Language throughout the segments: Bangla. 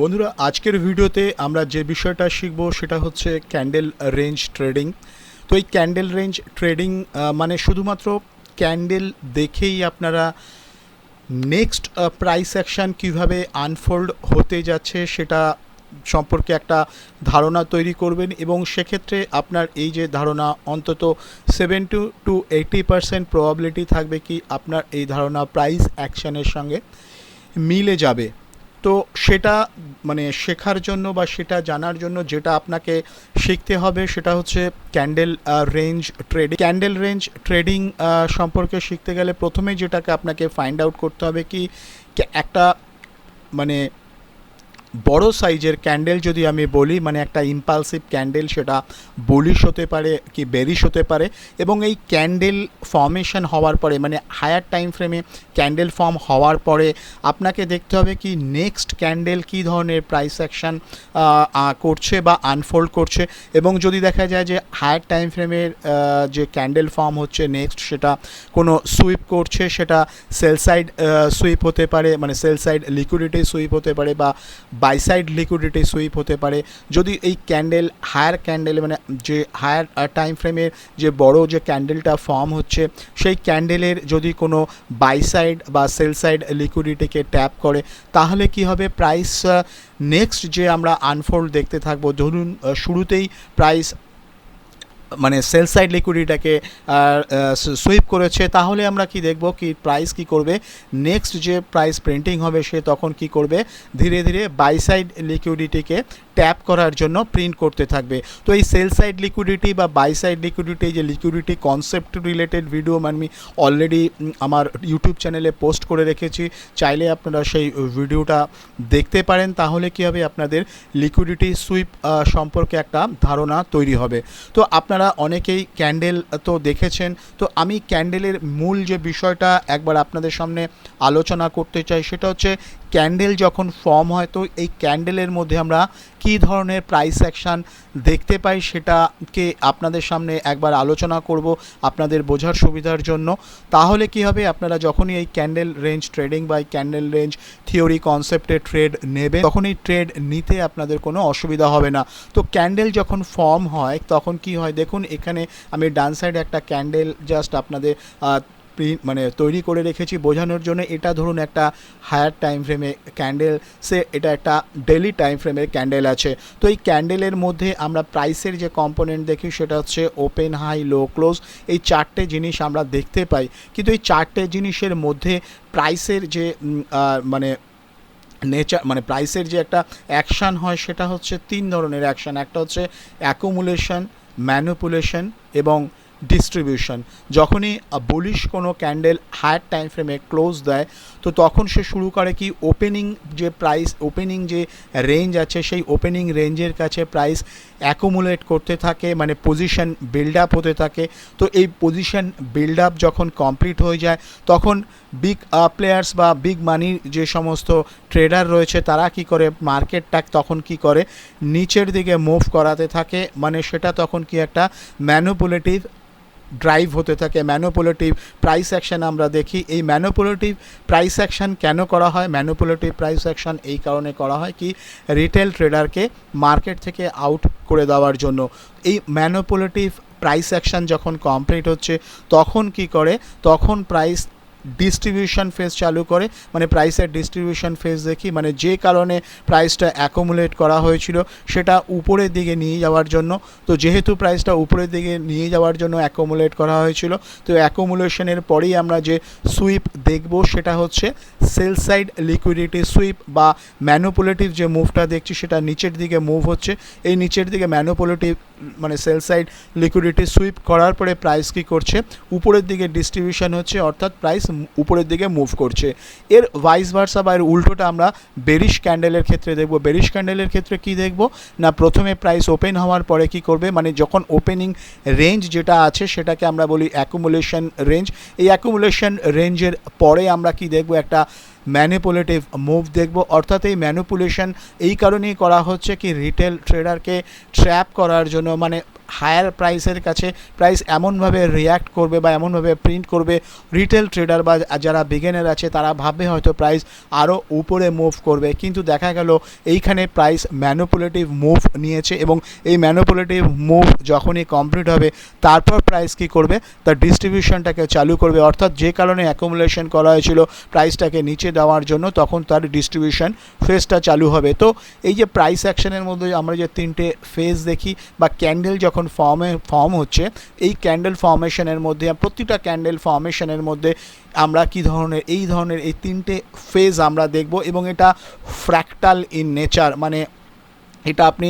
বন্ধুরা, আজকের ভিডিওতে আমরা যে বিষয়টা শিখব সেটা হচ্ছে ক্যান্ডেল রেঞ্জ ট্রেডিং তো এই ক্যান্ডেল রেঞ্জ ট্রেডিং মানে শুধুমাত্র ক্যান্ডেল দেখেই আপনারা নেক্সট প্রাইস অ্যাকশান কীভাবে আনফোল্ড হতে যাচ্ছে সেটা সম্পর্কে একটা ধারণা তৈরি করবেন এবং সেক্ষেত্রে আপনার এই যে ধারণা, অন্তত seven two two eighty percent probability থাকবে কি আপনার এই ধারণা প্রাইস অ্যাকশানের সঙ্গে মিলে যাবে। তো সেটা মানে শেখার জন্য বা সেটা জানার জন্য যেটা আপনাকে শিখতে হবে সেটা হচ্ছে candle range trading candle range trading সম্পর্কে শিখতে গেলে প্রথমে যেটাকে আপনাকে ফাইন্ড আউট করতে হবে কি একটা মানে বড় সাইজের ক্যান্ডেল যদি আমি বলি মানে একটা ইম্পালসিভ ক্যান্ডেল, সেটা বলিশ হতে পারে কি বেরিশ হতে পারে, এবং এই ক্যান্ডেল ফর্মেশন হওয়ার পরে মানে হায়ার টাইম ফ্রেমে ক্যান্ডেল ফর্ম হওয়ার পরে, আপনাকে দেখতে হবে কি নেক্সট ক্যান্ডেল কী ধরনের প্রাইস অ্যাকশান করছে বা আনফোল্ড করছে, এবং যদি দেখা যায় যে হায়ার টাইম ফ্রেমের যে ক্যান্ডেল ফর্ম হচ্ছে নেক্সট সেটা কোনো সুইপ করছে, সেটা সেল সাইড সুইপ হতে পারে মানে সেল সাইড লিকুইডিটি সুইপ হতে পারে বা বাই সাইড লিকুইডিটি সুইপ হতে পারে। যদি এই ক্যান্ডেল হায়ার ক্যান্ডেল মানে যে হায়ার টাইম ফ্রেমের যে বড় যে ক্যান্ডেলটা ফর্ম হচ্ছে, সেই ক্যান্ডেলের যদি কোনো বাই সাইড বা সেল সাইড লিকুইডিটিকে ট্যাপ করে, তাহলে কি হবে? প্রাইস নেক্সট যে আমরা আনফোল্ড দেখতে থাকব, ধরুন শুরুতেই প্রাইস মানে সেল সাইড লিকুইডিটাকে সুইপ করেছে, তাহলে আমরা কি দেখব কি প্রাইস কি করবে? নেক্সট যে প্রাইস প্রিন্টিং হবে, সে তখন কি করবে? ধীরে ধীরে বাই সাইড লিকুইডিটিকে ট্যাপ করার জন্য প্রিন্ট করতে থাকবে। তো এই সেল সাইড লিকুইডিটি বা বাই সাইড লিকুইডিটি যে লিকুইডিটি কনসেপ্ট রিলেটেড ভিডিও আমি অলরেডি আমার ইউটিউব চ্যানেলে পোস্ট করে রেখেছি। চাইলে আপনারা সেই ভিডিওটা দেখতে পারেন, তাহলে কি হবে? আপনাদের লিকুইডিটি সুইপ সম্পর্কে একটা ধারণা তৈরি হবে। তো আপনারা অনেকেই ক্যান্ডেল তো দেখেছেন। তো আমি ক্যান্ডেলের মূল যে বিষয়টা একবার আপনাদের সামনে আলোচনা করতে চাই, সেটা হচ্ছে ক্যান্ডেল যখন ফর্ম হয়, তো এই ক্যান্ডেলের মধ্যে আমরা কী ধরনের প্রাইস অ্যাকশান দেখতে পাই সেটাকে আপনাদের সামনে একবার আলোচনা করব, আপনাদের বোঝার সুবিধার জন্য। তাহলে কি হবে, আপনারা যখনই এই ক্যান্ডেল রেঞ্জ ট্রেডিং বা এই ক্যান্ডেল রেঞ্জ থিওরি কনসেপ্টে ট্রেড নেবে তখন এই ট্রেড নিতে আপনাদের কোনো অসুবিধা হবে না। তো ক্যান্ডেল যখন ফর্ম হয়, তখন কি হয়, দেখুন এখানে আমি ডান সাইডে একটা ক্যান্ডেল জাস্ট আপনাদের প্রিন্ট মানে তৈরি করে রেখেছি বোঝানোর জন্য, এটা ধরুন একটা হায়ার টাইম ফ্রেমে ক্যান্ডেল সে এটা একটা ডেলি টাইম ফ্রেমের ক্যান্ডেল আছে। তো এই ক্যান্ডেলের মধ্যে আমরা প্রাইসের যে কম্পোনেন্ট দেখি, সেটা হচ্ছে ওপেন হাই লো ক্লোজ এই চারটে জিনিস আমরা দেখতে পাই। কিন্তু এই চারটে জিনিসের মধ্যে প্রাইসের যে মানে নেচার মানে প্রাইসের যে একটা অ্যাকশান হয়, সেটা হচ্ছে তিন ধরনের অ্যাকশান একটা হচ্ছে অ্যাকুমুলেশন ম্যানুপুলেশন এবং ডিস্ট্রিবিউশন যখনই বলিশ কোনো ক্যান্ডেল হায়ার টাইম ফ্রেমে ক্লোজ দেয়, তো তখন সে শুরু করে কি ওপেনিং যে প্রাইস ওপেনিং যে রেঞ্জ আছে, সেই ওপেনিং রেঞ্জের কাছে প্রাইস অ্যাকুমুলেট করতে থাকে মানে পজিশন বিল্ড আপ হতে থাকে। তো এই পজিশন বিল্ড আপ যখন কমপ্লিট হয়ে যায়, তখন বিগ প্লেয়ার্স বা বিগ মানির যে সমস্ত ট্রেডার রয়েছে, তারা কি করে মার্কেটটা তখন কি করে, নিচের দিকে মুভ করাতে থাকে। মানে সেটা তখন কি একটা ম্যানুপুলেটিভ ড্রাইভ হতে থাকে ম্যানোপুলেটিভ প্রাইস অ্যাকশন আমরা দেখি। এই ম্যানোপুলেটিভ প্রাইস অ্যাকশন কেন করা হয়? ম্যানোপুলেটিভ প্রাইস অ্যাকশন এই কারণে করা হয় কি? রিটেল ট্রেডারকে মার্কেট থেকে আউট করে দেওয়ার জন্য। এই ম্যানোপুলেটিভ প্রাইস অ্যাকশন যখন কমপ্লিট হচ্ছে, তখন কি করে? তখন প্রাইস ডিস্ট্রিবিউশন ফেজ চালু করে মানে প্রাইসের ডিস্ট্রিবিউশন ফেজ দেখি মানে যে কারণে প্রাইসটা অ্যাকুমুলেট করা হয়েছিল সেটা উপরের দিকে নিয়ে যাওয়ার জন্য। তো যেহেতু প্রাইসটা উপরের দিকে নিয়ে যাওয়ার জন্য অ্যাকুমুলেট করা হয়েছিল, তো অ্যাকুমুলেশনের পরেই আমরা যে সুইপ দেখব সেটা হচ্ছে সেল সাইড লিকুইডিটি সুইপ বা ম্যানুপুলেটিভ যে মুভটা দেখছি সেটা নিচের দিকে মুভ হচ্ছে। এই নিচের দিকে ম্যানুপুলেটিভ মানে সেল সাইড লিকুইডিটি সুইপ করার পরে প্রাইস কি করছে? উপরের দিকে ডিস্ট্রিবিউশন হচ্ছে, অর্থাৎ প্রাইস উপরের দিকে মুভ করছে। এর ভাইস ভার্সা বা এর উল্টোটা আমরা বেরিশ ক্যান্ডেলের ক্ষেত্রে দেখব। বেরিশ ক্যান্ডেলের ক্ষেত্রে কি দেখব? না, প্রথমে প্রাইস ওপেন হওয়ার পরে কি করবে? মানে যখন ওপেনিং রেঞ্জ যেটা আছে, সেটাকে আমরা বলি অ্যাকুমুলেশন রেঞ্জ এই অ্যাকুমুলেশন রেঞ্জের পরে আমরা কি দেখব? একটা ম্যানিপুলেটিভ মুভ দেখব। অর্থাৎ এই ম্যানিপুলেশন এই কারণেই করা হচ্ছে কি রিটেল ট্রেডারকে ট্র্যাপ করার জন্য। মানে হায়ার প্রাইসের কাছে প্রাইস এমনভাবে রিয়্যাক্ট করবে বা এমনভাবে প্রিন্ট করবে রিটেল ট্রেডার বা যারা বিগেনার আছে, তারা ভাববে হয়তো প্রাইস আরও উপরে মুভ করবে। কিন্তু দেখা গেল এইখানে প্রাইস ম্যানুপুলেটিভ মুভ নিয়েছে এবং এই ম্যানুপুলেটিভ মুভ যখনই কমপ্লিট হবে, তারপর প্রাইস কি করবে? তার ডিস্ট্রিবিউশনটাকে চালু করবে। অর্থাৎ যে কারণে অ্যাকুমুলেশন করা হয়েছিল প্রাইসটাকে নিচে দেওয়ার জন্য, তখন তার ডিস্ট্রিবিউশন ফেজটা চালু হবে। তো এই যে প্রাইস অ্যাকশনের মধ্যে আমরা যে তিনটে ফেজ দেখি বা ক্যান্ডেল যখন ফর্মে ফর্ম হচ্ছে। এই ক্যান্ডেল ফর্মেশনের মধ্যে প্রতিটা ক্যান্ডেল ফর্মেশনের মধ্যে আমরা কি ধরনের, এই ধরনের এই তিনটে ফেজ আমরা দেখব এবং এটা ফ্র্যাকটাল ইন নেচার মানে এটা আপনি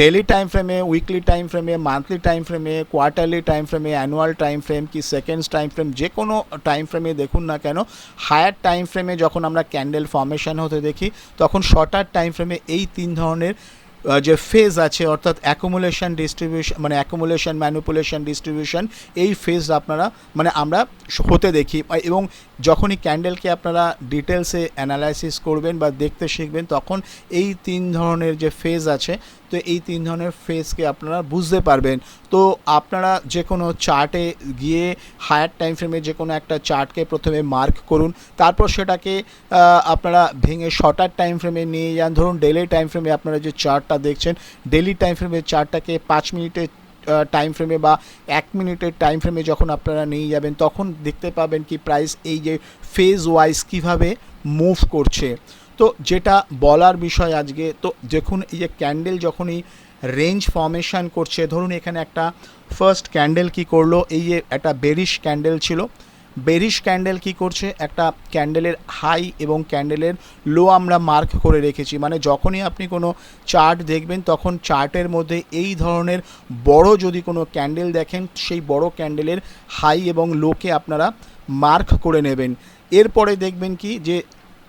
ডেলি টাইম ফ্রেমে উইকলি টাইম ফ্রেমে মান্থলি টাইম ফ্রেমে কোয়ার্টারলি টাইম ফ্রেমে অ্যানুয়াল টাইম ফ্রেম কি সেকেন্ডস টাইম ফ্রেম যে কোনো টাইম ফ্রেমে দেখুন না কেন হায়ার টাইম ফ্রেমে যখন আমরা ক্যান্ডেল ফর্মেশন হতে দেখি, তখন শর্টার টাইম ফ্রেমে এই তিন ধরনের যে ফেজ আছে, অর্থাৎ অ্যাকুমুলেশন ডিস্ট্রিবিউশন মানে অ্যাকুমুলেশন ম্যানুপুলেশন ডিস্ট্রিবিউশন এই ফেজ আপনারা মানে আমরা হতে দেখি। এবং যখনই ক্যান্ডেলকে আপনারা ডিটেলসে অ্যানালাইসিস করবেন বা দেখতে শিখবেন, তখন এই তিন ধরনের যে ফেজ আছে তো এই তিন ধরনের ফেজকে আপনারা বুঝতে পারবেন। তো আপনারা যে কোনো চার্টে গিয়ে হায়ার টাইম ফ্রেমে যে কোনো একটা চার্টকে প্রথমে মার্ক করুন, তারপর সেটাকে আপনারা ভেঙে শর্টার টাইম ফ্রেমে নিয়ে যান। ধরুন ডেলি টাইম ফ্রেমে আপনারা যে চার্টটা দেখছেন ডেলি টাইম ফ্রেমের চার্টটাকে পাঁচ মিনিটের টাইম ফ্রেমে বা এক মিনিটের টাইম ফ্রেমে যখন আপনারা নিয়ে যাবেন, তখন দেখতে পাবেন কি প্রাইস এই যে ফেজ ওয়াইজ কীভাবে মুভ করছে। তো যেটা বলার বিষয় আজকে, তো দেখুন, এই যে ক্যান্ডেল যখনই রেঞ্জ ফর্মেশন করছে, ধরুন এখানে একটা ফার্স্ট ক্যান্ডেল কি করল, এই যে একটা বেরিশ ক্যান্ডেল ছিল বেরিশ ক্যান্ডেল কি করছে, একটা ক্যান্ডেলের হাই এবং ক্যান্ডেলের লো আমরা মার্ক করে রেখেছি। মানে যখনই আপনি কোনো চার্ট দেখবেন, তখন চার্টের মধ্যে এই ধরনের বড় যদি কোনো ক্যান্ডেল দেখেন, সেই বড় ক্যান্ডেলের হাই এবং লোকে আপনারা মার্ক করে নেবেন। এরপরে দেখবেন কি, যে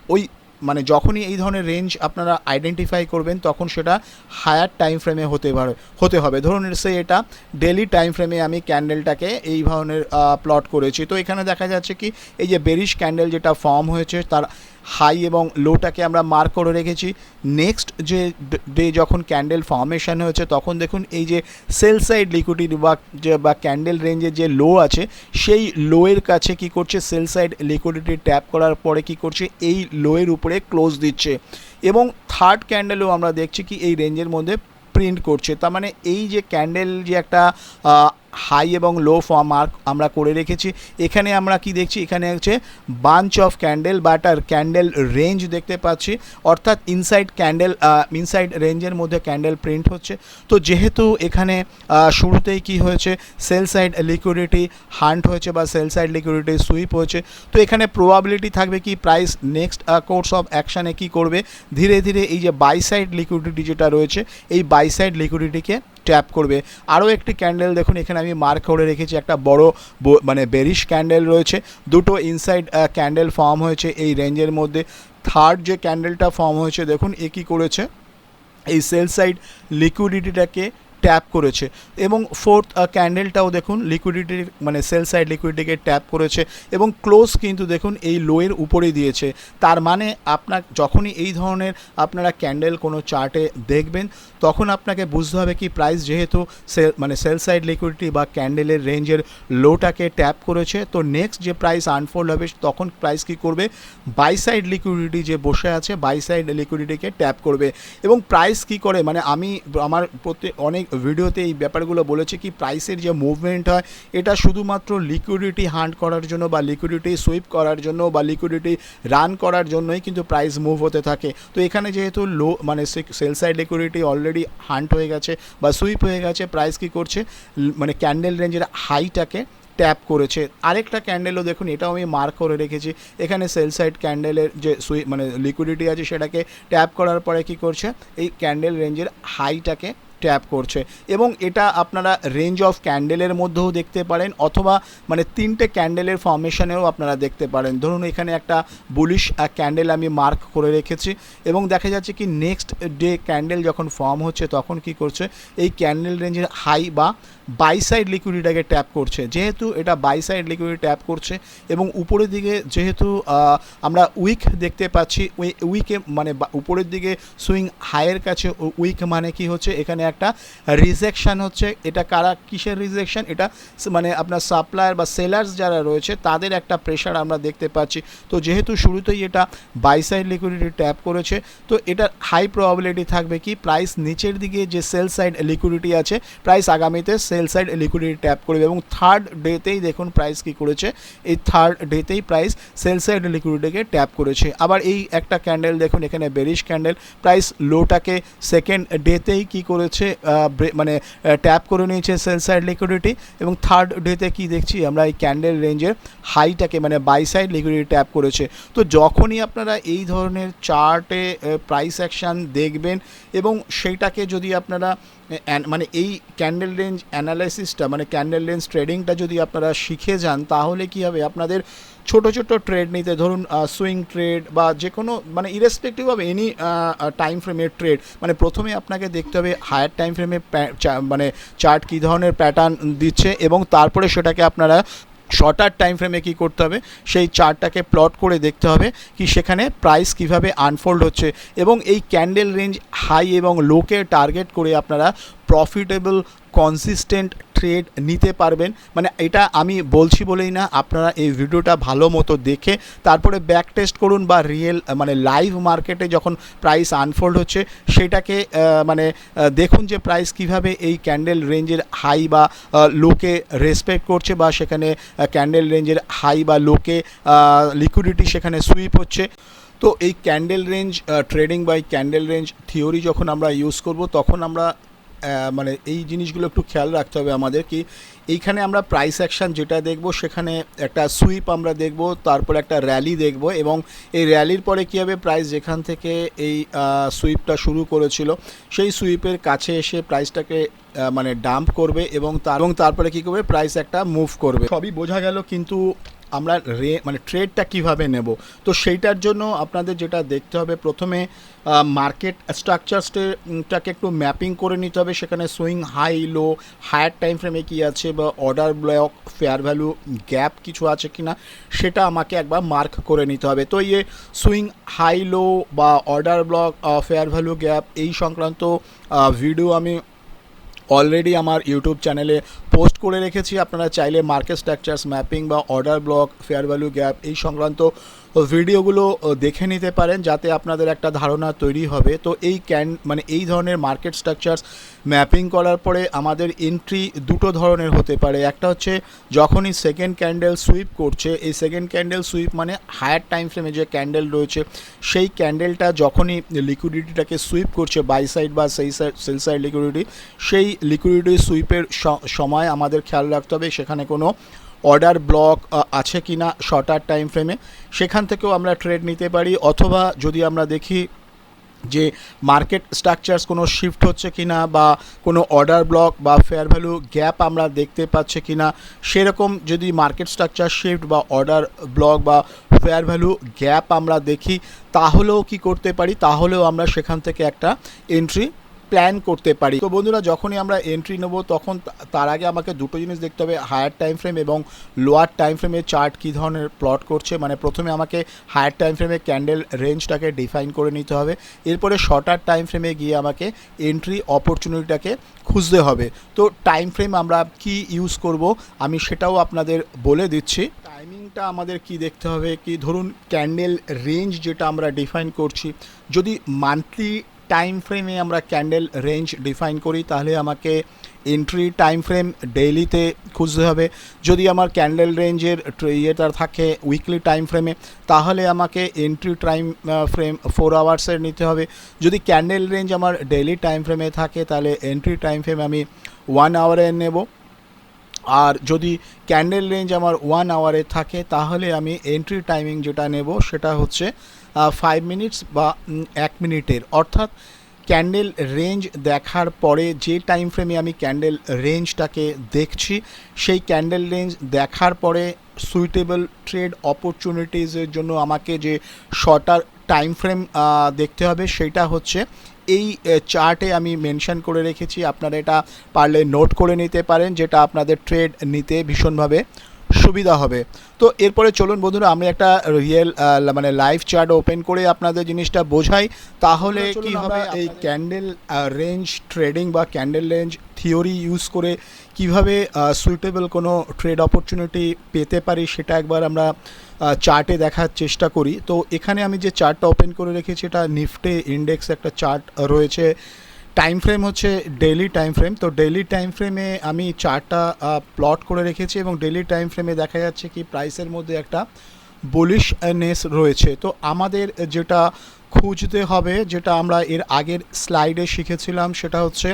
ওই মানে যখনই এই ধরনের রেঞ্জ আপনারা আইডেন্টিফাই করবেন, তখন সেটা হায়ার টাইম ফ্রেমে হতে পারে, হতে হবে। ধরুন সে এটা ডেলি টাইম ফ্রেমে আমি ক্যান্ডেলটাকে এই ধরনের প্লট করেছি। তো এখানে দেখা যাচ্ছে কি, এই যে বেরিশ ক্যান্ডেল যেটা ফর্ম হয়েছে, তার হাই এবং লোটাকে আমরা মার্ক করে রেখেছি। নেক্সট যে ডে যখন ক্যান্ডেল ফর্মেশন হয়েছে, তখন দেখুন এই যে সেল সাইড লিকুইডিটি বা, যে, বা ক্যান্ডেল রেঞ্জের যে লো আছে, সেই লোয়ের কাছে কি করছে? সেল সাইড লিকুইডিটি ট্যাপ করার পরে কি করছে? এই লোয়ের উপরে ক্লোজ দিচ্ছে। এবং থার্ড ক্যান্ডেলও আমরা দেখছি কি এই রেঞ্জের মধ্যে প্রিন্ট করছে। তার মানে এই যে ক্যান্ডেল যে একটা হাই এবং লো ফর্ম মার্ক আমরা করে রেখেছি। এখানে আমরা কি দেখছি? এখানে হচ্ছে বাঞ্চ অফ ক্যান্ডেল বাট আর ক্যান্ডেল রেঞ্জ দেখতে পাচ্ছি। অর্থাৎ ইনসাইড ক্যান্ডেল ইনসাইড রেঞ্জের মধ্যে ক্যান্ডেল প্রিন্ট হচ্ছে। তো যেহেতু এখানে শুরুতেই কি হয়েছে? সেল সাইড লিকুইডিটি হান্ট হয়েছে বা সেল সাইড লিকুইডিটি সুইপ হয়েছে। তো এখানে প্রবাবিলিটি থাকবে কি? প্রাইস নেক্সট কোর্স অফ অ্যাকশানে কি করবে? ধীরে ধীরে এই যে বাই সাইড লিকুইডিটি যেটা রয়েছে, এই বাই সাইড লিকুইডিটিকে ট্যাপ করবে। আরও একটি ক্যান্ডেল দেখুন, এখানে আমি মার্ক করে রেখেছি, একটা বড় মানে বেরিশ ক্যান্ডেল রয়েছে। দুটো ইনসাইড ক্যান্ডেল ফর্ম হয়েছে এই রেঞ্জের মধ্যে। থার্ড যে ক্যান্ডেলটা ফর্ম হয়েছে, দেখুন, এ কী করেছে? এই সেল সাইড লিকুইডিটিটাকে ট্যাপ করেছে। এবং ফোর্থ ক্যান্ডেলটাও দেখুন লিকুইডিটি মানে সেল সাইড লিকুইডিটিকে ট্যাপ করেছে এবং ক্লোজ কিন্তু দেখুন এই লোয়ের উপরে দিয়েছে। তার মানে আপনার, যখনই এই ধরনের আপনারা ক্যান্ডেল কোনো চার্টে দেখবেন, তখন আপনাকে বুঝতে হবে কি প্রাইস যেহেতু সেল মানে সেল সাইড লিকুইডিটি বা ক্যান্ডেলের রেঞ্জের লোটাকে ট্যাপ করেছে, তো নেক্সট যে প্রাইস আনফোল্ড হবে, তখন প্রাইস কি করবে? বাই সাইড লিকুইডিটি যে বসে আছে বাই সাইড লিকুইডিটিকে ট্যাপ করবে। এবং প্রাইস কি করে? মানে আমি, আমার প্রত্যেক, অনেক ভিডিওতে এই ব্যাপারগুলো বলেছি কি প্রাইসের যে মুভমেন্ট হয়, এটা শুধুমাত্র লিকুইডিটি হান্ট করার জন্য বা লিকুইডিটি সুইপ করার জন্য বা লিকুইডিটি রান করার জন্যই কিন্তু প্রাইস মুভ হতে থাকে। তো এখানে যেহেতু লো মানে sell side liquidity already hunt হয়ে গেছে বা সুইপ হয়ে গেছে প্রাইস কি করছে? মানে ক্যান্ডেল রেঞ্জের হাইটাকে ট্যাপ করেছে। আরেকটা ক্যান্ডেলও দেখুন, এটাও আমি মার্ক করে রেখেছি। এখানে সেল সাইড ক্যান্ডেলের যে সুই মানে লিকুইডিটি আছে, সেটাকে ট্যাপ করার পরে কি করছে? এই ক্যান্ডেল রেঞ্জের হাইটাকে ট্যাপ করছে। এবং এটা আপনারা রেঞ্জ অফ ক্যান্ডেলের মধ্যেও দেখতে পারেন, অথবা মানে তিনটে ক্যান্ডেলের ফর্মেশনেও আপনারা দেখতে পারেন। ধরুন এখানে একটা বুলিশ ক্যান্ডেল আমি মার্ক করে রেখেছি, এবং দেখা যাচ্ছে কি নেক্সট ডে ক্যান্ডেল যখন ফর্ম হচ্ছে, তখন কি করছে? এই ক্যান্ডেল রেঞ্জের হাই বা বাই সাইড লিকুইডিটাকে ট্যাপ করছে। যেহেতু এটা বাই সাইড লিকুইডিটি ট্যাপ করছে এবং উপরের দিকে যেহেতু আমরা উইক দেখতে পাচ্ছি উইকে মানে উপরের দিকে সুইং হাইয়ের কাছে উইক মানে কি হচ্ছে, এখানে একটা রিজেকশান হচ্ছে। এটা কারা, কিসের রিজেকশান? এটা মানে আপনার সাপ্লায়ার বা সেলার্স যারা রয়েছে, তাদের একটা প্রেশার আমরা দেখতে পাচ্ছি। তো যেহেতু শুরুতেই এটা বাই সাইড লিকুইডিটি ট্যাপ করেছে, তো এটা হাই প্রবাবিলিটি থাকবে কি, প্রাইস নিচের দিকে যে সেল সাইড লিকুইডিটি আছে, প্রাইস আগামীতে সেল সাইড লিকুইডিটি ট্যাপ করবে এবং থার্ড ডেতেই দেখুন প্রাইস কি করেছে। এই থার্ড ডেতেই প্রাইস সেল সাইড লিকুইডিটিকে ট্যাপ করেছে। আবার এই একটা ক্যান্ডেল দেখুন, এখানে বেরিশ ক্যান্ডেল প্রাইস লোটাকে সেকেন্ড ডেতেই কি করেছে মানে ট্যাপ করে নিয়েছে সেল সাইড লিকুইডিটি এবং থার্ড ডেতে কি দেখছি আমরা এই ক্যান্ডেল রেঞ্জের হাইটাকে মানে বাই সাইড লিকুইডিটি ট্যাপ করেছে। তো যখনই আপনারা এই ধরনের চার্টে প্রাইস অ্যাকশান দেখবেন এবং সেইটাকে যদি আপনারা মানে এই ক্যান্ডেল রেঞ্জ অ্যানালাইসিসটা মানে ক্যান্ডেল রেঞ্জ ট্রেডিংটা যদি আপনারা শিখে যান, তাহলে কি হবে? আপনাদের ছোট ছোট ট্রেড নিতে, ধরুন সুইং ট্রেড বা যে কোনো মানে ইরেসপেক্টিভ অফ এনি টাইম ফ্রেমের ট্রেড মানে প্রথমে আপনাকে দেখতে হবে হায়ার টাইম ফ্রেমে মানে চার্ট কী ধরনের প্যাটার্ন দিচ্ছে এবং তারপরে সেটাকে আপনারা শর্টার টাইম ফ্রেমে কী করতে হবে? সেই চার্টটাকে প্লট করে দেখতে হবে কি সেখানে প্রাইস কীভাবে আনফোল্ড হচ্ছে এবং এই ক্যান্ডেল রেঞ্জ হাই এবং লোকে টার্গেট করে আপনারা প্রফিটেবল কনসিস্টেন্ট ট্রেড নিতে পারবেন। মানে এটা আমি বলছি বলেই না, আপনারা এই ভিডিওটা ভালো মতো দেখে, তারপরে ব্যাক টেস্ট করুন বা রিয়েল মানে লাইভ মার্কেটে যখন প্রাইস আনফোল্ড হচ্ছে, সেটাকে মানে দেখুন যে প্রাইস কীভাবে এই ক্যান্ডেল রেঞ্জের হাই বা লোকে রেসপেক্ট করছে বা সেখানে ক্যান্ডেল রেঞ্জের হাই বা লোকে লিকুইডিটি সেখানে সুইপ হচ্ছে। তো এই ক্যান্ডেল রেঞ্জ ট্রেডিং বা এই ক্যান্ডেল রেঞ্জ থিওরি যখন আমরা ইউজ করব, তখন আমরা মানে এই জিনিসগুলো একটু খেয়াল রাখতে হবে আমাদের কি এইখানে আমরা প্রাইস অ্যাকশান যেটা দেখব, সেখানে একটা সুইপ আমরা দেখব, তারপর একটা র্যালি দেখব এবং এই র্যালির পরে কী হবে প্রাইস যেখান থেকে এই সুইপটা শুরু করেছিল, সেই সুইপের কাছে এসে প্রাইসটাকে মানে ডাম্প করবে এবং এবং তারপরে কী করবে প্রাইস একটা মুভ করবে। সবই বোঝা গেল কিন্তু আমরা রে মানে ট্রেডটা কীভাবে নেব? তো সেইটার জন্য আপনাদের যেটা দেখতে হবে, প্রথমে মার্কেট স্ট্রাকচারসটাকে একটু ম্যাপিং করে নিতে হবে। সেখানে swing high low higher time ফ্রেমে কী আছে বা order block fair value gap কিছু আছে কি না সেটা আমাকে একবার মার্ক করে নিতে হবে। তো ইয়ে সুইং হাই লো বা order block fair value gap এই সংক্রান্ত ভিডিও আমি অলরেডি আমার ইউটিউব চ্যানেলে পোস্ট করে রেখেছি, আপনারা চাইলে মার্কেট স্ট্রাকচার্স, ম্যাপিং বা order block, fair value gap এই সংক্রান্ত ভিডিওগুলো দেখে নিতে পারেন যাতে আপনাদের একটা ধারণা তৈরি হবে। তো এই ক্যান মানে এই ধরনের মার্কেট স্ট্রাকচার্স ম্যাপিং করার পরে আমাদের এন্ট্রি দুটো ধরনের হতে পারে। একটা হচ্ছে যখনই সেকেন্ড ক্যান্ডেল সুইপ করছে, এই সেকেন্ড ক্যান্ডেল সুইপ মানে হায়ার টাইম ফ্রেমে যে ক্যান্ডেল রয়েছে, সেই ক্যান্ডেলটা যখনই লিকুইডিটিটাকে সুইপ করছে বাই সাইড বা সেই সাইড সেল সাইড লিকুইডিটি সেই লিকুইডিটি সুইপের সময় আমাদের খেয়াল রাখতে হবে। সেখানে কোনো অর্ডার ব্লক আছে কি না, শর্টার টাইম ফ্রেমে সেখান থেকেও আমরা ট্রেড নিতে পারি। অথবা যদি আমরা দেখি যে মার্কেট স্ট্রাকচার্স কোনো শিফট হচ্ছে কি না, বা কোনো অর্ডার ব্লক বা ফেয়ার ভ্যালু গ্যাপ আমরা দেখতে পাচ্ছি কি না, সেরকম যদি মার্কেট স্ট্রাকচার শিফট বা অর্ডার ব্লক বা ফেয়ার ভ্যালু গ্যাপ আমরা দেখি, তাহলেও কি করতে পারি? তাহলেও আমরা সেখান থেকে একটা এন্ট্রি প্ল্যান করতে পারি। তো বন্ধুরা, যখনই আমরা এন্ট্রি নেব, তখন তার আগে আমাকে দুটো জিনিস দেখতে হবে হায়ার টাইম ফ্রেম এবং লোয়ার টাইম ফ্রেমের চার্ট কী ধরনের প্লট করছে। মানে প্রথমে আমাকে হায়ার টাইম ফ্রেমে ক্যান্ডেল রেঞ্জটাকে ডিফাইন করে নিতে হবে। এরপরে শর্টার টাইম ফ্রেমে গিয়ে আমাকে এন্ট্রি অপরচুনিটিটাকে খুঁজতে হবে। তো টাইম ফ্রেম আমরা কি ইউজ করব, আমি সেটাও আপনাদের বলে দিচ্ছি। টাইমিংটা আমাদের কি দেখতে হবে, কি ধরুন ক্যান্ডেল রেঞ্জ যেটা আমরা ডিফাইন করছি। যদি মান্থলি টাইম ফ্রেমে আমরা ক্যান্ডেল রেঞ্জ ডিফাইন করি, তাহলে আমাকে এন্ট্রি টাইম ফ্রেম ডেইলিতে খুঁজতে হবে। যদি আমার ক্যান্ডেল রেঞ্জের ইয়েটা থাকে উইকলি টাইম ফ্রেমে তাহলে আমাকে এন্ট্রি টাইম ফ্রেম ফোর আওয়ার্সের নিতে হবে। যদি ক্যান্ডেল রেঞ্জ আমার ডেইলি টাইম ফ্রেমে থাকে, তাহলে এন্ট্রি টাইম ফ্রেম আমি ওয়ান আওয়ারের নেব। আর যদি ক্যান্ডেল রেঞ্জ আমার ওয়ান আওয়ারে থাকে, তাহলে আমি এন্ট্রি টাইমিং যেটা নেব, সেটা হচ্ছে ফাইভ মিনিটস বা এক মিনিটের। অর্থাৎ ক্যান্ডেল রেঞ্জ দেখার পরে যে টাইম ফ্রেমে আমি ক্যান্ডেল রেঞ্জটাকে দেখছি, সেই ক্যান্ডেল রেঞ্জ দেখার পরে সুইটেবল ট্রেড অপরচুনিটিসের জন্য আমাকে যে শর্টার টাইম ফ্রেম দেখতে হবে, সেটা হচ্ছে এই চার্টে আমি মেনশন করে রেখেছি। আপনারা এটা পারলে নোট করে নিতে পারেন, যেটা আপনাদের ট্রেড নিতে ভীষণভাবে সুবিধা হবে। তো এরপরে চলুন বন্ধুরা আমি একটা রিয়েল মানে লাইভ চার্ট ওপেন করে আপনাদের জিনিসটা বোঝাই। তাহলে কি হবে এই ক্যান্ডেল রেঞ্জ ট্রেডিং বা ক্যান্ডেল রেঞ্জ থিওরি ইউজ করে কীভাবে সুইটেবল কোনো ট্রেড অপরচুনিটি পেতে পারি সেটা একবার আমরা চার্টে দেখার চেষ্টা করি। তো এখানে আমি যে চার্টটা ওপেন করে রেখেছি এটা নিফটে ইন্ডেক্স একটা চার্ট রয়েছে। টাইম ফ্রেম হচ্ছে ডেইলি টাইম ফ্রেম তো ডেইলি টাইম ফ্রেমে আমি চারটা প্লট করে রেখেছি এবং ডেইলি টাইম ফ্রেমে দেখা যাচ্ছে কি প্রাইসের মধ্যে একটা বুলিশনেস রয়েছে। তো আমাদের যেটা খুঁজতে হবে, যেটা আমরা এর আগের স্লাইডে শিখেছিলাম, সেটা হচ্ছে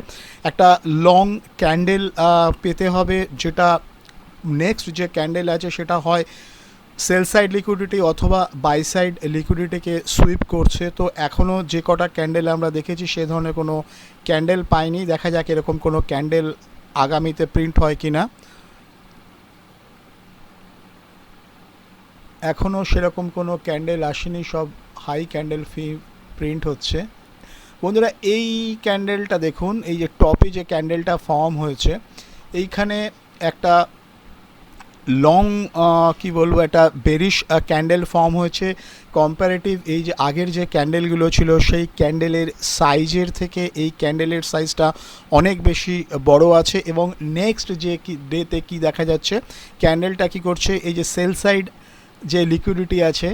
একটা লং ক্যান্ডেল পেতে হবে, যেটা নেক্সট যে ক্যান্ডেল আছে সেটা হয় সেল সাইড লিকুইডিটি অথবা বাই সাইড লিকুইডিটিকে সুইপ করছে, তো এখনও যে কটা ক্যান্ডেল আমরা দেখেছি সে ধরনের কোনো ক্যান্ডেল পাইনি। দেখা যাক এরকম কোনো ক্যান্ডেল আগামীতে প্রিন্ট হয় কি না এখনও সেরকম কোনো ক্যান্ডেল আসেনি, সব হাই ক্যান্ডেল ফি প্রিন্ট হচ্ছে। বন্ধুরা, এই ক্যান্ডেলটা দেখুন, এই যে টপে যে ক্যান্ডেলটা ফর্ম হয়েছে, এইখানে একটা লং কি বলব, একটা বেরিশ ক্যান্ডেল ফর্ম হয়েছে। কম্পারেটিভ এই যে আগের যে ক্যান্ডেলগুলো ছিল, সেই ক্যান্ডেলের সাইজের থেকে এই ক্যান্ডেলের সাইজটা অনেক বেশি বড় আছে এবং নেক্সট যে কি ডেতে কি দেখা যাচ্ছে ক্যান্ডেলটা কি করছে, এই যে সেল সাইড যে লিকুইডিটি আছে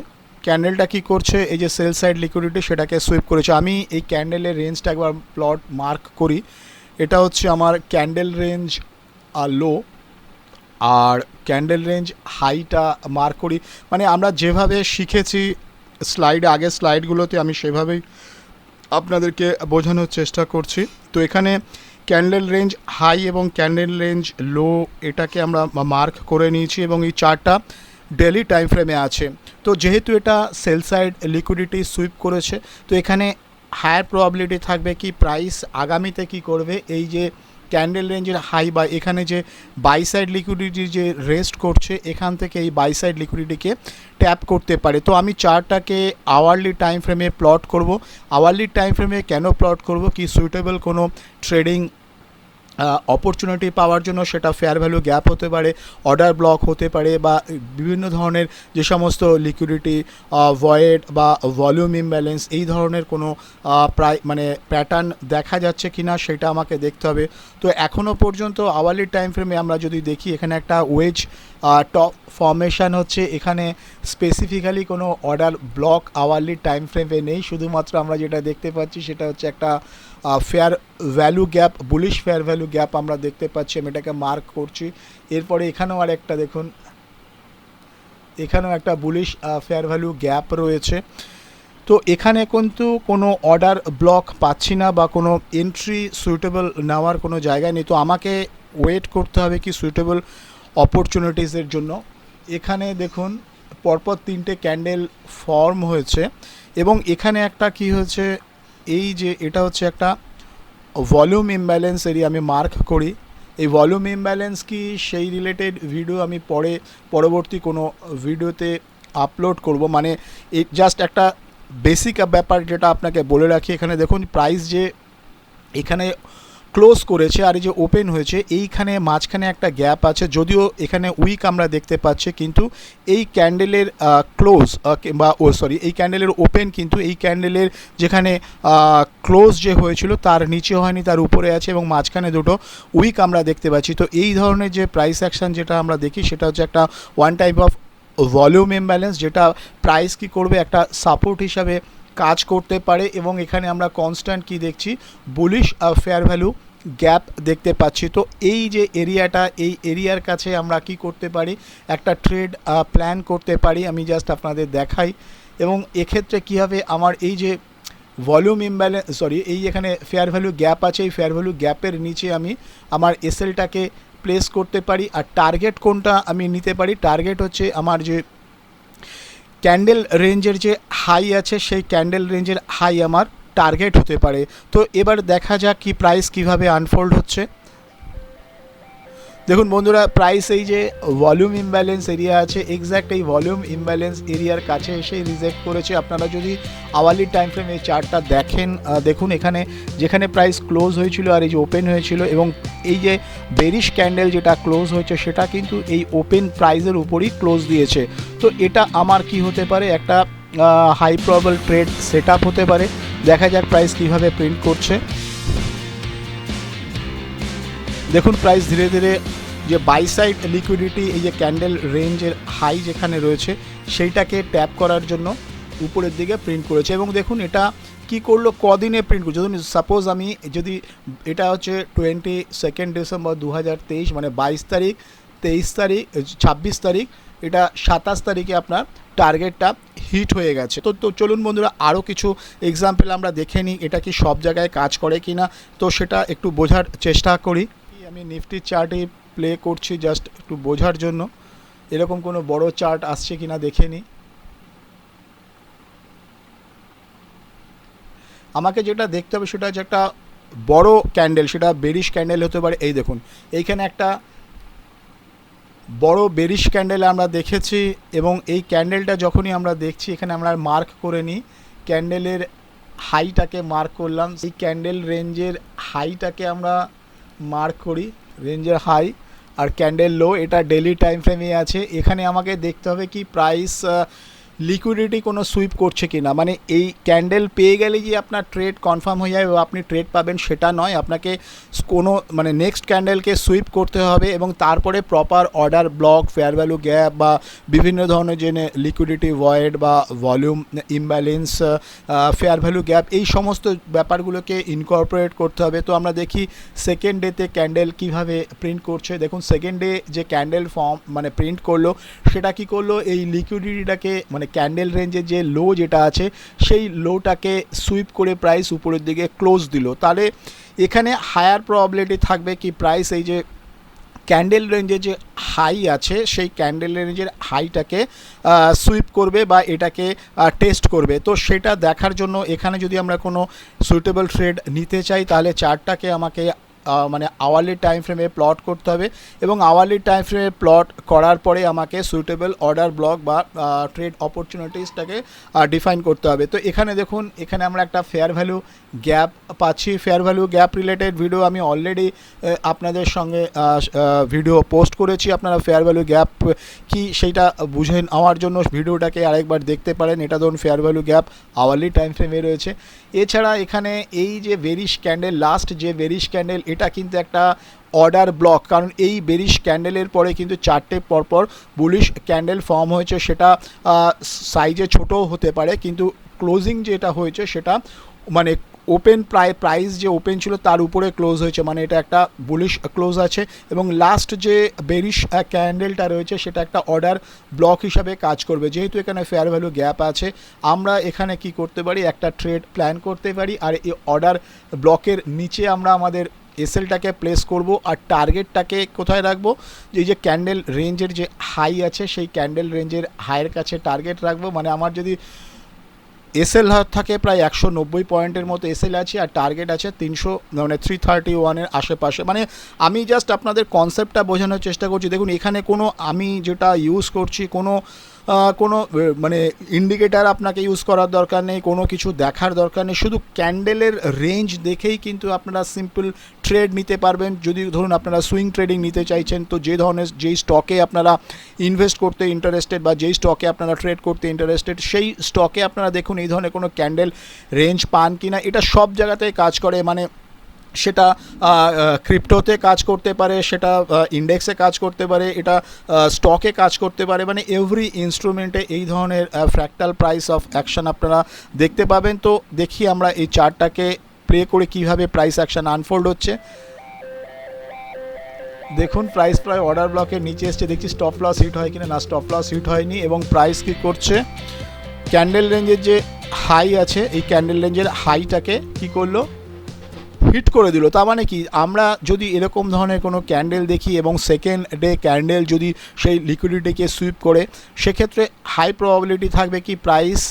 ক্যান্ডেলটা কি করছে, এই যে সেল সাইড লিকুইডিটি সেটাকে সুইপ করেছে। আমি এই ক্যান্ডেলের রেঞ্জটা একবার প্লট মার্ক করি। এটা হচ্ছে আমার ক্যান্ডেল রেঞ্জ আর লো আর ক্যান্ডেল রেঞ্জ, হাইটা মার্ক করি মানে আমরা যেভাবে শিখেছি স্লাইড, আগের স্লাইডগুলোতে আমি সেভাবেই আপনাদেরকে বোঝানোর চেষ্টা করছি। তো এখানে ক্যান্ডেল রেঞ্জ, হাই এবং ক্যান্ডেল রেঞ্জ, লো, এটাকে আমরা মার্ক করে নিয়েছি এবং এই চারটা ডেলি টাইম ফ্রেমে আছে। তো যেহেতু এটা সেল সাইড লিকুইডিটি সুইপ করেছে, তো এখানে হায়ার প্রবাবিলিটি থাকবে কি, প্রাইস আগামীতে কি করবে, এই যে ক্যান্ডেল রেঞ্জের হাই বা এখানে যে বাই সাইড লিকুইডিটি যে রেস্ট করছে, এখান থেকে এই বাই সাইড লিকুইডিটিকে ট্যাপ করতে পারে। তো আমি চারটাকে আওয়ারলি টাইম ফ্রেমে প্লট করব। আওয়ারলি টাইম ফ্রেমে কেন প্লট করব? কি সুইটেবল কোনো ট্রেডিং অপরচুনিটি পাওয়ার জন্য সেটা ফেয়ার ভ্যালু গ্যাপ হতে পারে অর্ডার ব্লক হতে পারে বা বিভিন্ন ধরনের যে সমস্ত লিকুইডিটি ভয়েড বা ভলিউম ইমব্যালেন্স এই ধরনের কোনো প্রায় মানে প্যাটার্ন দেখা যাচ্ছে কি না সেটা আমাকে দেখতে হবে। তো এখনও পর্যন্ত আওয়ারলি টাইম ফ্রেমে আমরা যদি দেখি, এখানে একটা ওয়েজ টপ ফর্মেশন হচ্ছে। এখানে স্পেসিফিক্যালি কোনো অর্ডার ব্লক আওয়ারলি টাইম ফ্রেমে নেই। শুধুমাত্র আমরা যেটা দেখতে পাচ্ছি সেটা হচ্ছে একটা fair value gap bullish fair value gap আমরা দেখতে পাচ্ছি। আমি এটাকে মার্ক করছি। এরপরে এখানেও আর একটা দেখুন। এখানেও একটা বুলিশ ফেয়ার ভ্যালু গ্যাপ রয়েছে। তো এখানে কিন্তু কোনো অর্ডার ব্লক পাচ্ছি না বা কোনো এন্ট্রি সুইটেবল নেওয়ার কোনো জায়গা নেই। তো আমাকে ওয়েট করতে হবে কি সুইটেবল অপরচুনিটিসের জন্য। এখানে দেখুন, পরপর তিনটে ক্যান্ডেল ফর্ম হয়েছে এবং এখানে একটা কি হয়েছে, এই যে এটা হচ্ছে একটা ভলিউম ইমব্যালেন্স এরিয়া আমি মার্ক করি। এই ভলিউম ইমব্যালেন্স কি, সেই রিলেটেড ভিডিও আমি পরে, পরবর্তী কোনো ভিডিওতে আপলোড করব। মানে জাস্ট একটা বেসিক ব্যাপার যেটা আপনাকে বলে রাখি, এখানে দেখুন প্রাইস যে এখানে ক্লোজ করেছে আর এই যে ওপেন হয়েছে, এইখানে মাঝখানে একটা গ্যাপ আছে, যদিও এখানে উইক আমরা দেখতে পাচ্ছি, কিন্তু এই ক্যান্ডেলের ক্লোজ বা ও সরি এই ক্যান্ডেলের ওপেন কিন্তু এই ক্যান্ডেলের যেখানে ক্লোজ যে হয়েছিল তার নিচে হয়নি, তার উপরে আছে এবং মাঝখানে দুটো উইক আমরা দেখতে পাচ্ছি। তো এই ধরনের যে প্রাইস অ্যাকশন যেটা আমরা দেখি, সেটা হচ্ছে একটা one type of volume imbalance যেটা প্রাইস কি করবে, একটা সাপোর্ট হিসাবে কাজ করতে পারে এবং এখানে আমরা কনস্ট্যান্ট কি দেখছি? বুলিশ ফেয়ার ভ্যালু গ্যাপ দেখতে পাচ্ছি। তো এই যে এরিয়াটা এই এরিয়ার কাছে আমরা কি করতে পারি? একটা ট্রেড প্ল্যান করতে পারি, আমি জাস্ট আপনাদের দেখাই। এবং এক্ষেত্রে কী হবে? আমার এই যে ভলিউম ইমব্যালেন্স সরি এই এখানে ফেয়ার ভ্যালু গ্যাপ আছে, এই ফেয়ার ভ্যালু গ্যাপের নিচে আমি আমার এসএলটাকে প্লেস করতে পারি আর টার্গেট কোনটা আমি নিতে পারি? টার্গেট হচ্ছে আমার যে ক্যান্ডেল রেঞ্জের যে হাই আছে, সেই ক্যান্ডেল রেঞ্জের হাই আমার টার্গেট হতে পারে। তো এবার দেখা যাক কি প্রাইস কীভাবে আনফোল্ড হচ্ছে। দেখুন বন্ধুরা প্রাইস এই যে ভলিউম ইমব্যালেন্স এরিয়া আছে এক্স্যাক্ট এই ভলিউম ইমব্যালেন্স এরিয়ার কাছে এসে রিজেক্ট করেছে। আপনারা যদি আওয়ারলি টাইম ফ্রেম এই চার্টটা দেখেন দেখুন এখানে, যেখানে প্রাইস ক্লোজ হয়েছিল আর এই যে ওপেন হয়েছিল এবং এই যে বেরিশ ক্যান্ডেল যেটা ক্লোজ হয়েছে, সেটা কিন্তু এই ওপেন প্রাইসের উপরই ক্লোজ দিয়েছে। তো এটা আমার কি হতে পারে? একটা হাই প্রবল ট্রেড সেট হতে পারে। দেখা যাক প্রাইস কীভাবে প্রিন্ট করছে। দেখুন প্রাইস ধীরে ধীরে যে বাই সাইড লিকুইডিটি এই যে ক্যান্ডেল রেঞ্জের হাই যেখানে রয়েছে, সেইটাকে ট্যাপ করার জন্য উপরের দিকে প্রিন্ট করেছে। এবং দেখুন, এটা কি করল, কদিনে প্রিন্ট করছে? ধরুন সাপোজ আমি যদি এটা হচ্ছে টোয়েন্টি সেকেন্ড ডিসেম্বর দু হাজার তেইশ মানে বাইশ তারিখ, তেইশ তারিখ, ছাব্বিশ তারিখ, এটা সাতাশ তারিখে আপনার টার্গেটটা হিট হয়ে গেছে। তো তো চলুন বন্ধুরা আরও কিছু এক্সাম্পল আমরা দেখে নিই, এটা কি সব জায়গায় কাজ করে কি না তো সেটা একটু বোঝার চেষ্টা করি। আমি নিফটি চার্টে প্লে করছি জাস্ট একটু বোঝার জন্য। এরকম কোনো বড় চার্ট আসছে কি না দেখে নিই আমাকে যেটা দেখতে হবে সেটা হচ্ছে একটা বড় ক্যান্ডেল সেটা বেরিশ ক্যান্ডেল হতে পারে। এই দেখুন, এইখানে একটা বড় বেরিশ ক্যান্ডেল আমরা দেখেছি এবং এই ক্যান্ডেলটা যখনই আমরা দেখছি, এখানে আমরা মার্ক করে নিই। ক্যান্ডেলের হাইটাকে মার্ক করলাম। এই ক্যান্ডেল রেঞ্জের হাইটাকে আমরা মার্ক করি, রেঞ্জের হাই আর ক্যান্ডেল লো, এটা ডেলি টাইম ফ্রেমে আছে। এখানে আমাকে দেখতে হবে কি প্রাইস লিকুইডিটি কোনো সুইপ করছে কি না মানে এই ক্যান্ডেল পেয়ে গেলে যে আপনার ট্রেড কনফার্ম হয়ে যাবে বা আপনি ট্রেড পাবেন সেটা নয়। আপনাকে কোনো মানে নেক্সট ক্যান্ডেলকে সুইপ করতে হবে এবং তারপরে proper order block fair value gap বা বিভিন্ন ধরনের যে লিকুইডিটি ভয়েড বা volume imbalance fair value gap এই সমস্ত ব্যাপারগুলোকে ইনকর্পোরেট করতে হবে। তো আমরা দেখি সেকেন্ড ডেতে ক্যান্ডেল কীভাবে প্রিন্ট করছে। দেখুন সেকেন্ড ডে যে ক্যান্ডেল ফর্ম মানে প্রিন্ট করল, সেটা কি করল? এই লিকুইডিটিটাকে মানে ক্যান্ডেল রেঞ্জের যে লো যেটা আছে, সেই লোটাকে সুইপ করে প্রাইস উপরের দিকে ক্লোজ দিল। তাহলে এখানে হায়ার প্রবাবিলিটি থাকবে কি প্রাইস এই যে ক্যান্ডেল রেঞ্জে যে হাই আছে, সেই ক্যান্ডেল রেঞ্জের হাইটাকে সুইপ করবে বা এটাকে টেস্ট করবে। তো সেটা দেখার জন্য এখানে যদি আমরা কোনো সুইটেবল ট্রেড নিতে চাই, তাহলে চারটাকে আমাকে মানে আওয়ারলি টাইম ফ্রেমে প্লট করতে হবে এবং আওয়ারলি টাইম ফ্রেমে প্লট করার পরে আমাকে সুইটেবল অর্ডার ব্লক বা ট্রেড অপরচুনিটিসটাকে ডিফাইন করতে হবে। তো এখানে দেখুন, এখানে আমরা একটা ফেয়ার ভ্যালু গ্যাপ পাচ্ছি। Fair value gap related video আমি অলরেডি আপনাদের সঙ্গে ভিডিও পোস্ট করেছি। আপনারা ফেয়ার ভ্যালু গ্যাপ কি সেইটা বুঝে নেওয়ার জন্য ভিডিওটাকে আরেকবার দেখতে পারেন। এটা ধরুন fair value gap hourly time ফ্রেমে রয়েছে। এছাড়া এখানে এই যে বেরিশ ক্যান্ডেল লাস্ট যে বেরিশ ক্যান্ডেল, এটা কিন্তু একটা অর্ডার ব্লক কারণ এই বেরিশ ক্যান্ডেলের পরে কিন্তু চারটে পরপর বুলিশ ক্যান্ডেল ফর্ম হয়েছে। সেটা সাইজে ছোটও হতে পারে, কিন্তু ক্লোজিং যেটা হয়েছে সেটা মানে ওপেন প্রায় প্রাইস যে ওপেন ছিল তার উপরে ক্লোজ হয়েছে। মানে এটা একটা বুলিশ ক্লোজ আছে এবং লাস্ট যে বেরিশ ক্যান্ডেলটা রয়েছে সেটা একটা অর্ডার ব্লক হিসাবে কাজ করবে। যেহেতু এখানে ফেয়ার ভ্যালু গ্যাপ আছে, আমরা এখানে কি করতে পারি? একটা ট্রেড প্ল্যান করতে পারি আর এই অর্ডার ব্লকের নিচে আমরা আমাদের এসএলটাকে প্লেস করব আর টার্গেটটাকে কোথায় রাখব? এই যে ক্যান্ডেল রেঞ্জের যে হাই আছে, সেই ক্যান্ডেল রেঞ্জের হাইয়ের কাছে টার্গেট রাখব। মানে আমার যদি এসএল থাকে প্রায় একশো নব্বই পয়েন্টের মতো এসএল আছে আর টার্গেট আছে তিনশো মানে থ্রি থার্টি ওয়ানের আশেপাশে। মানে আমি জাস্ট আপনাদের কনসেপ্টটা বোঝানোর চেষ্টা করছি। দেখুন, এখানে কোনো আমি যেটা ইউজ করছি, কোনো কোনো মানে ইন্ডিকেটার আপনাকে ইউজ করার দরকার নেই, কোনো কিছু দেখার দরকার নেই, শুধু ক্যান্ডেলের রেঞ্জ দেখেই কিন্তু আপনারা সিম্পল ট্রেড নিতে পারবেন। যদি ধরুন আপনারা সুইং ট্রেডিং নিতে চাইছেন, তো যে ধরনের, যেই স্টকে আপনারা ইনভেস্ট করতে ইন্টারেস্টেড বা যেই স্টকে আপনারা ট্রেড করতে ইন্টারেস্টেড সেই স্টকে আপনারা দেখুন এই ধরনের কোনো ক্যান্ডেল রেঞ্জ পান কি না এটা সব জায়গাতেই কাজ করে। মানে সেটা ক্রিপ্টোতে কাজ করতে পারে, সেটা ইন্ডেক্সে কাজ করতে পারে, এটা স্টকে কাজ করতে পারে মানে এভরি ইনস্ট্রুমেন্টে এই ধরনের ফ্র্যাক্টাল প্রাইস অফ অ্যাকশন আপনারা দেখতে পাবেন। তো দেখি আমরা এই চার্টটাকে প্লে করে কীভাবে প্রাইস অ্যাকশন আনফোল্ড হচ্ছে। দেখুন প্রাইস প্রায় অর্ডার ব্লকের নিচে এসছে, দেখছি স্টপ লস হিট হয় কিনা? না স্টপ লস হিট হয়নি এবং প্রাইস কি করছে? ক্যান্ডেল রেঞ্জের যে হাই আছে, এই ক্যান্ডেল রেঞ্জের হাইটাকে কি করল? হিট করে দিল। তার মানে কি? আমরা যদি এরকম ধরনের কোনো ক্যান্ডেল দেখি এবং সেকেন্ড ডে ক্যান্ডেল যদি সেই লিকুইডিটিকে সুইপ করে, সেক্ষেত্রে হাই প্রবাবিলিটি থাকবে কি? প্রাইস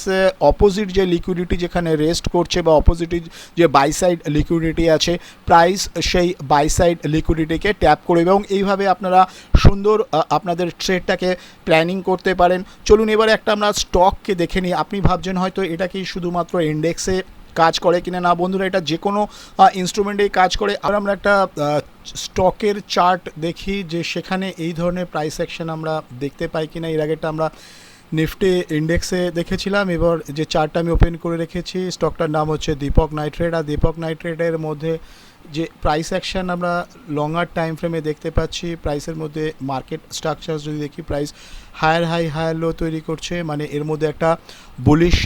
অপোজিট যে লিকুইডিটি যেখানে রেস্ট করছে বা অপোজিট যে বাই সাইড লিকুইডিটি আছে প্রাইস সেই বাই সাইড লিকুইডিটিকে ট্যাপ করবে এবং এইভাবে আপনারা সুন্দর আপনাদের ট্রেডটাকে প্ল্যানিং করতে পারেন। চলুন এবারে একটা আমরা স্টককে দেখে নিই। আপনি ভাবছেন হয়তো এটা কি শুধুমাত্র ইন্ডেক্সে কাজ করে কিনা না, বন্ধুরা, এটা যে কোনো ইনস্ট্রুমেন্টেই কাজ করে। আর আমরা একটা স্টকের চার্ট দেখি যে সেখানে এই ধরনের প্রাইস অ্যাকশন আমরা দেখতে পাই কিনা। এর আগেটা আমরা নিফটি ইন্ডেক্সে দেখেছিলাম। এবার যে চার্টটা আমি ওপেন করে রেখেছি, স্টকটার নাম হচ্ছে দীপক নাইট্রেট। আর দীপক নাইট্রেটের মধ্যে যে প্রাইস অ্যাকশন আমরা লঙ্গার টাইম ফ্রেমে দেখতে পাচ্ছি প্রাইসের মধ্যে মার্কেট স্ট্রাকচার যদি দেখি price higher high, higher low তৈরি করছে মানে এর মধ্যে একটা বুলিশ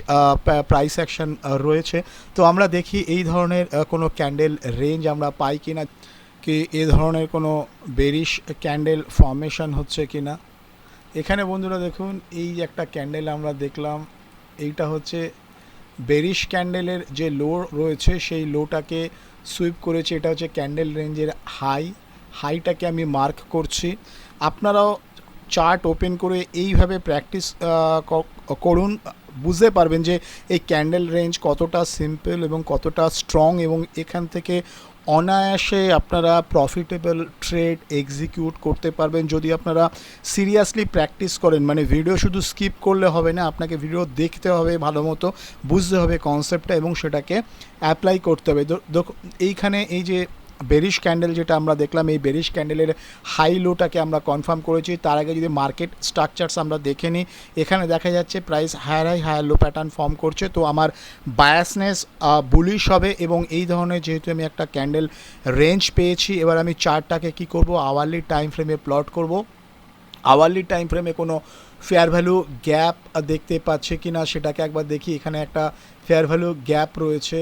প্রাইস অ্যাকশন রয়েছে। তো আমরা দেখি এই ধরনের কোনো ক্যান্ডেল রেঞ্জ আমরা পাই কিনা, কি এ ধরনের কোনো বেরিশ ক্যান্ডেল ফর্মেশন হচ্ছে কিনা। এখানে বন্ধুরা দেখুন, এই একটা ক্যান্ডেল আমরা দেখলাম, এইটা হচ্ছে বেরিশ ক্যান্ডেলের যে লো রয়েছে, সেই লোটাকে সুইপ করেছে। এটা হচ্ছে ক্যান্ডেল রেঞ্জের হাই হাইটাকে আমি মার্ক করছি। আপনারাও চার্ট ওপেন করে এইভাবে প্র্যাকটিস করুন। বুঝতে পারবেন যে এই ক্যান্ডেল রেঞ্জ কতটা সিম্পল এবং কতটা স্ট্রং এবং এখান থেকে অনায়াসে আপনারা প্রফিটেবল ট্রেড এক্সিকিউট করতে পারবেন। যদি আপনারা সিরিয়াসলি প্র্যাকটিস করেন মানে ভিডিও শুধু স্কিপ করলে হবে না, আপনাকে ভিডিও দেখতে হবে ভালো মতো, বুঝতে হবে কনসেপ্টটা এবং সেটাকে অ্যাপ্লাই করতে হবে। এইখানে এই যে বেরিশ ক্যান্ডেল যেটা আমরা দেখলাম, এই বেরিশ ক্যান্ডেলের হাই লোটাকে আমরা কনফার্ম করেছি। তার আগে যদি মার্কেট স্ট্রাকচারস আমরা দেখে নিই, এখানে দেখা যাচ্ছে price higher high higher low pattern form করছে। তো আমার বায়াসনেস বুলিশ হবে এবং এই ধরনের যেহেতু আমি একটা ক্যান্ডেল রেঞ্জ পেয়েছি, এবার আমি চার্টটাকে কি করব? আওয়ারলি টাইম ফ্রেমে প্লট করব। আওয়ারলি টাইম ফ্রেমে কোনো ফেয়ার ভ্যালু গ্যাপ দেখতে পাচ্ছে কি না সেটাকে একবার দেখি। এখানে একটা ফেয়ার ভ্যালু গ্যাপ রয়েছে।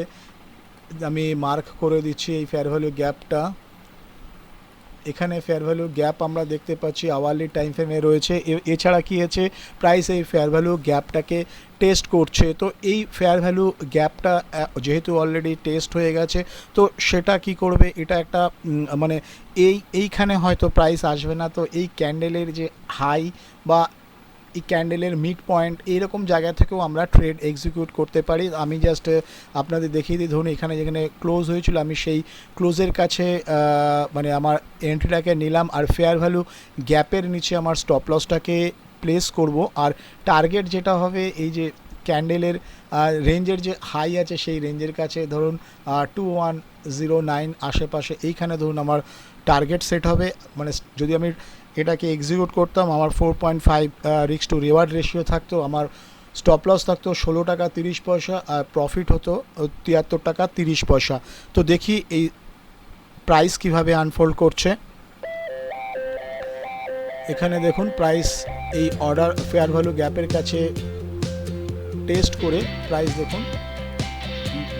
আমি মার্ক করে দিচ্ছি এই ফেয়ার ভ্যালু গ্যাপটা এখানে ফেয়ার ভ্যালু গ্যাপ আমরা দেখতে পাচ্ছি আওয়ারলি টাইম ফ্রেমে রয়েছে। এছাড়া কি আছে প্রাইস এই ফেয়ার ভ্যালু গ্যাপটাকে টেস্ট করছে। তো এই ফেয়ার ভ্যালু গ্যাপটা যেহেতু অলরেডি টেস্ট হয়ে গেছে, তো সেটা কি করবে? এটা একটা মানে এই, এইখানে হয়তো প্রাইস আসবে না। তো এই ক্যান্ডেলের যে হাই বা এই ক্যান্ডেলের মিড পয়েন্ট এইরকম জায়গা থেকেও আমরা ট্রেড এক্সিকিউট করতে পারি। আমি জাস্ট আপনাদের দেখিয়ে দিই, ধরুন এখানে যেখানে ক্লোজ হয়েছিল, আমি সেই ক্লোজের কাছে মানে আমার এন্ট্রিটাকে নিলাম আর ফেয়ার ভ্যালু গ্যাপের নিচে আমার স্টপ লসটাকে প্লেস করব। আর টার্গেট যেটা হবে, এই যে ক্যান্ডেলের রেঞ্জের যে হাই আছে, সেই রেঞ্জের কাছে ধরুন টু ওয়ান জিরো নাইন আশেপাশে, এইখানে ধরুন আমার টার্গেট সেট হবে। মানে যদি আমি এটাকে এক্সিকিউট করতাম। আমার ফোর পয়েন্ট ফাইভ রিক্স টু রিওয়ার্ড রেশিও থাকতো। আমার স্টপ লস থাকতো, ষোলো টাকা তিরিশ পয়সা আর প্রফিট হতো তিয়াত্তর টাকা তিরিশ পয়সা। তো দেখি এই প্রাইস কীভাবে আনফোল্ড করছে। এখানে দেখুন প্রাইস এই অর্ডার ফেয়ার ভ্যালু গ্যাপের কাছে টেস্ট করে প্রাইস দেখুন।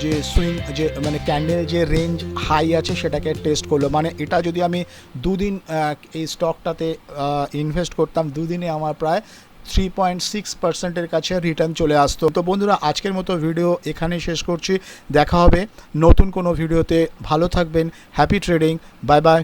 যে সুইং যে মানে ক্যান্ডেল যে রেঞ্জ হাই আছে সেটাকে টেস্ট করল। মানে এটা যদি আমি দুদিন এই স্টকটাতে ইনভেস্ট করতাম, দুদিনে আমার প্রায় থ্রি পয়েন্ট সিক্স পার্সেন্টের কাছে রিটার্ন চলে আসতো। তো বন্ধুরা, আজকের মতো ভিডিও এখানে শেষ করছি। দেখা হবে নতুন কোনো ভিডিওতে ভালো থাকবেন। Happy trading bye bye